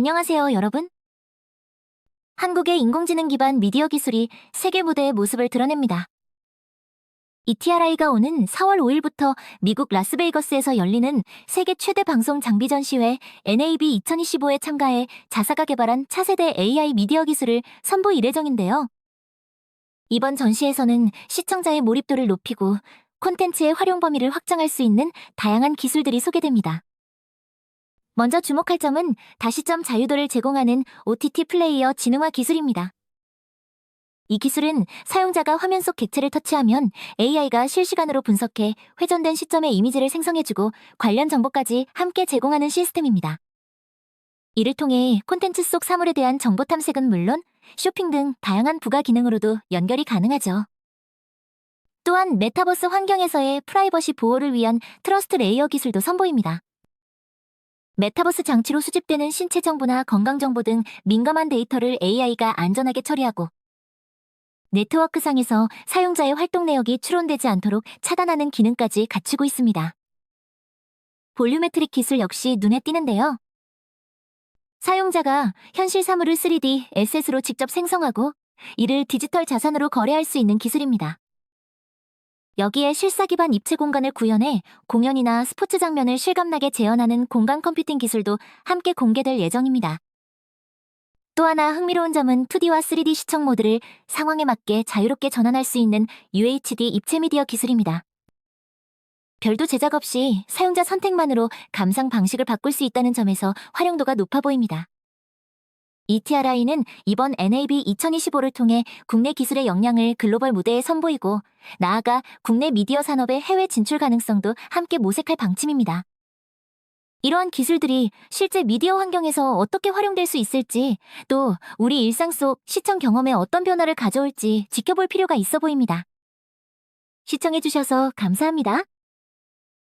안녕하세요, 여러분. 한국의 인공지능 기반 미디어 기술이 세계 무대의 모습을 드러냅니다. ETRI가 오는 4월 5일부터 미국 라스베이거스에서 열리는 세계 최대 방송 장비 전시회 NAB 2025에 참가해 자사가 개발한 차세대 AI 미디어 기술을 선보 일 예정인데요. 이번 전시에서는 시청자의 몰입도를 높이고 콘텐츠의 활용 범위를 확장할 수 있는 다양한 기술들이 소개됩니다. 먼저 주목할 점은 다시점 자유도를 제공하는 OTT 플레이어 지능화 기술입니다. 이 기술은 사용자가 화면 속 객체를 터치하면 AI가 실시간으로 분석해 회전된 시점의 이미지를 생성해주고 관련 정보까지 함께 제공하는 시스템입니다. 이를 통해 콘텐츠 속 사물에 대한 정보 탐색은 물론 쇼핑 등 다양한 부가 기능으로도 연결이 가능하죠. 또한 메타버스 환경에서의 프라이버시 보호를 위한 트러스트 레이어 기술도 선보입니다. 메타버스 장치로 수집되는 신체 정보나 건강 정보 등 민감한 데이터를 AI가 안전하게 처리하고 네트워크상에서 사용자의 활동 내역이 추론되지 않도록 차단하는 기능까지 갖추고 있습니다. 볼류메트릭 기술 역시 눈에 띄는데요. 사용자가 현실 사물을 3D, SS로 직접 생성하고 이를 디지털 자산으로 거래할 수 있는 기술입니다. 여기에 실사 기반 입체 공간을 구현해 공연이나 스포츠 장면을 실감나게 재현하는 공간 컴퓨팅 기술도 함께 공개될 예정입니다. 또 하나 흥미로운 점은 2D와 3D 시청 모드를 상황에 맞게 자유롭게 전환할 수 있는 UHD 입체 미디어 기술입니다. 별도 제작 없이 사용자 선택만으로 감상 방식을 바꿀 수 있다는 점에서 활용도가 높아 보입니다. ETRI는 이번 NAB 2025를 통해 국내 기술의 역량을 글로벌 무대에 선보이고 나아가 국내 미디어 산업의 해외 진출 가능성도 함께 모색할 방침입니다. 이러한 기술들이 실제 미디어 환경에서 어떻게 활용될 수 있을지 또 우리 일상 속 시청 경험에 어떤 변화를 가져올지 지켜볼 필요가 있어 보입니다. 시청해주셔서 감사합니다.